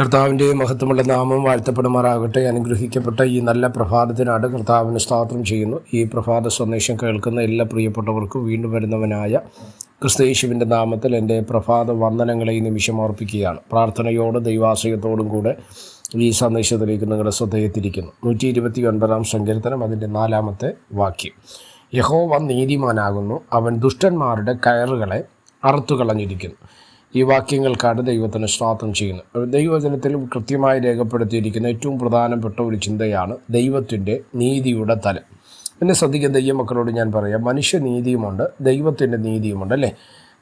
കർത്താവിന്റെ മഹത്വമുള്ള നാമം വാഴ്ത്തപ്പെടുമാറാകട്ടെ. അനുഗ്രഹിക്കപ്പെട്ട ഈ നല്ല പ്രഭാതത്തിനാണ് കർത്താവിന് സ്തോത്രം ചെയ്യുന്നു. ഈ പ്രഭാത സന്ദേശം കേൾക്കുന്ന എല്ലാ പ്രിയപ്പെട്ടവർക്കും വീണ്ടും വരുന്നവനായ ക്രിസ്തയേശുവിന്റെ നാമത്തിൽ എന്റെ പ്രഭാത വന്ദനങ്ങളെ ഈ നിമിഷം അർപ്പിക്കുകയാണ്. പ്രാർത്ഥനയോടും ദൈവാശ്രയത്തോടും കൂടെ ഈ സന്ദേശത്തിലേക്ക് നിങ്ങളുടെ ശ്രദ്ധയെത്തിരിക്കുന്നു നൂറ്റി ഇരുപത്തി ഒൻപതാം സങ്കീർത്തനം അതിന്റെ നാലാമത്തെ വാക്യം. യഹോവ നീതിമാനാകുന്നു. അവൻ ദുഷ്ടന്മാരുടെ കയറുകളെ അറുത്തുകളഞ്ഞിരിക്കുന്നു. ഈ വാക്യങ്ങൾക്കാണ് ദൈവത്തിന് സ്വാതന്ത്ര്യം ചെയ്യുന്നത്. ദൈവജനത്തിൽ കൃത്യമായി രേഖപ്പെടുത്തിയിരിക്കുന്ന ഏറ്റവും പ്രധാനപ്പെട്ട ഒരു ചിന്തയാണ് ദൈവത്തിന്റെ നീതിയുടെ തലം. എന്നെ ശ്രദ്ധിക്കുന്ന ദൈവമക്കളോട് ഞാൻ പറയാം മനുഷ്യനീതിയുമുണ്ട് ദൈവത്തിന്റെ നീതിയുമുണ്ട് അല്ലേ?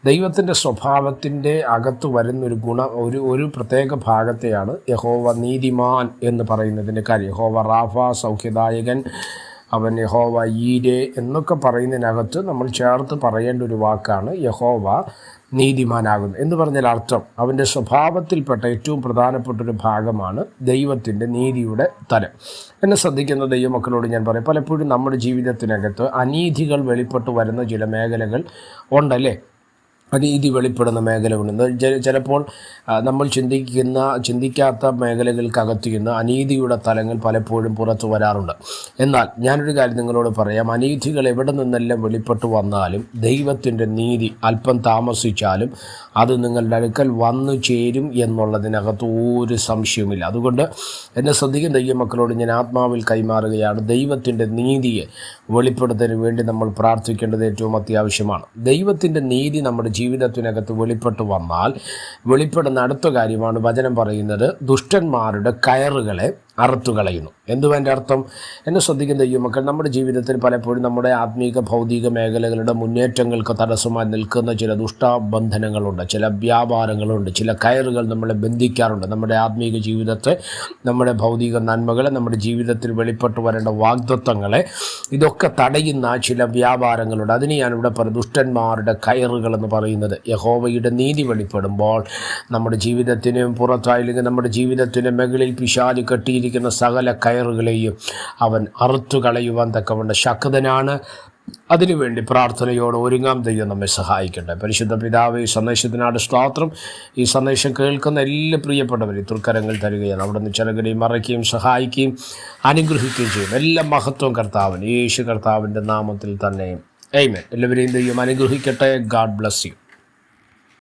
ദൈവത്തിന്റെ സ്വഭാവത്തിന്റെ അകത്ത് വരുന്നൊരു ഗുണ ഒരു ഒരു പ്രത്യേക ഭാഗത്തെയാണ് യഹോവ നീതിമാൻ എന്ന് പറയുന്നതിന്റെ കാര്യം. യഹോവ റാഫ സൗഖ്യദായകൻ അവൻ യഹോവ ഈരെ എന്നൊക്കെ പറയുന്നതിനകത്ത് നമ്മൾ ചേർത്ത് പറയേണ്ട ഒരു വാക്കാണ് യഹോവ നീതിമാനാകുന്നു. എന്ന് പറഞ്ഞാൽ അർത്ഥം അവന്റെ സ്വഭാവത്തിൽപ്പെട്ട ഏറ്റവും പ്രധാനപ്പെട്ട ഒരു ഭാഗമാണ് ദൈവത്തിന്റെ നീതിയുടെ തരം. എന്നെ ശ്രദ്ധിക്കുന്ന ദൈവമക്കളോട് ഞാൻ പറയും പലപ്പോഴും നമ്മുടെ ജീവിതത്തിനകത്ത് അനീതികൾ വെളിപ്പെട്ട് വരുന്ന ചില മേഖലകൾ ഉണ്ടല്ലേ? അനീതി വെളിപ്പെടുന്ന മേഖലകളുണ്ട്. ചിലപ്പോൾ നമ്മൾ ചിന്തിക്കുന്ന ചിന്തിക്കാത്ത മേഖലകൾക്കകത്ത് നിന്ന് അനീതിയുടെ തലങ്ങൾ പലപ്പോഴും പുറത്തു വരാറുണ്ട്. എന്നാൽ ഞാനൊരു കാര്യം നിങ്ങളോട് പറയാം. അനീതികൾ എവിടെ നിന്നെല്ലാം വെളിപ്പെട്ടു വന്നാലും ദൈവത്തിന്റെ നീതി അല്പം താമസിച്ചാലും അത് നിങ്ങളുടെ അടുക്കൽ വന്നു ചേരും എന്നുള്ളതിനകത്ത് ഒരു സംശയവുമില്ല. അതുകൊണ്ട് എന്നെ ശ്രദ്ധിക്കുന്ന ദൈവമക്കളോട് ഞാൻ ആത്മാവിൽ കൈമാറുകയാണ്. ദൈവത്തിന്റെ നീതിയെ വെളിപ്പെടുത്തുന്നതിന് വേണ്ടി നമ്മൾ പ്രാർത്ഥിക്കേണ്ടത് ഏറ്റവും അത്യാവശ്യമാണ്. ദൈവത്തിന്റെ നീതി നമ്മുടെ ജീവിതത്തിനകത്ത് വെളിപ്പെട്ട് വന്നാൽ വെളിപ്പെടുന്ന അടുത്ത കാര്യമാണ് വചനം പറയുന്നത് ദുഷ്ടന്മാരുടെ കയറുകളെ അറുത്തു കളയുന്നു. എന്തുവാ എന്റെ അർത്ഥം? എന്നെ ശ്രദ്ധിക്കുന്ന ദൈവമക്കൾ നമ്മുടെ ജീവിതത്തിൽ പലപ്പോഴും നമ്മുടെ ആത്മീക ഭൗതിക മേഖലകളുടെ മുന്നേറ്റങ്ങൾക്ക് തടസ്സമായി നിൽക്കുന്ന ചില ദുഷ്ടബന്ധനങ്ങളുണ്ട് ചില വ്യാപാരങ്ങളുണ്ട് ചില കയറുകൾ നമ്മളെ ബന്ധിക്കാറുണ്ട്. നമ്മുടെ ആത്മീക ജീവിതത്തെ നമ്മുടെ ഭൗതിക നന്മകളെ നമ്മുടെ ജീവിതത്തിൽ വെളിപ്പെട്ടു വരേണ്ട വാഗ്ദത്വങ്ങളെ ഇതൊക്കെ തടയുന്ന ചില വ്യാപാരങ്ങളുണ്ട്. അതിന് ഞാനിവിടെ പറയും ദുഷ്ടന്മാരുടെ കയറുകൾ എന്ന് പറയുന്നത് യഹോവയുടെ നീതി വെളിപ്പെടുമ്പോൾ നമ്മുടെ ജീവിതത്തിന് പുറത്തായില്ലെങ്കിൽ നമ്മുടെ ജീവിതത്തിന് മുകളിൽ പിശാലി കെട്ടിയിരിക്കുന്ന സകല കയറുകളെയും അവൻ അറുത്തു കളയുവാൻ തക്കവണ്ണം ശക്തനാണ്. അതിനുവേണ്ടി പ്രാർത്ഥനയോട് ഒരുങ്ങാം. ദൈവം നമ്മെ സഹായിക്കട്ടെ. പരിശുദ്ധ പിതാവ് ഈ സന്ദേശത്തിനാട് സ്തോത്രം. ഈ സന്ദേശം കേൾക്കുന്ന എല്ലാ പ്രിയപ്പെട്ടവരും തൃക്കരങ്ങൾ തരികയാണ്. അവിടെ നിന്ന് ചിലകരെയും മറയ്ക്കുകയും സഹായിക്കുകയും അനുഗ്രഹിക്കുകയും ചെയ്യും. എല്ലാ മഹത്വം കർത്താവൻ യേശു കർത്താവിന്റെ നാമത്തിൽ തന്നെ. എയ്മൻ എല്ലാവരെയും ദൈവം അനുഗ്രഹിക്കട്ടെ. God bless you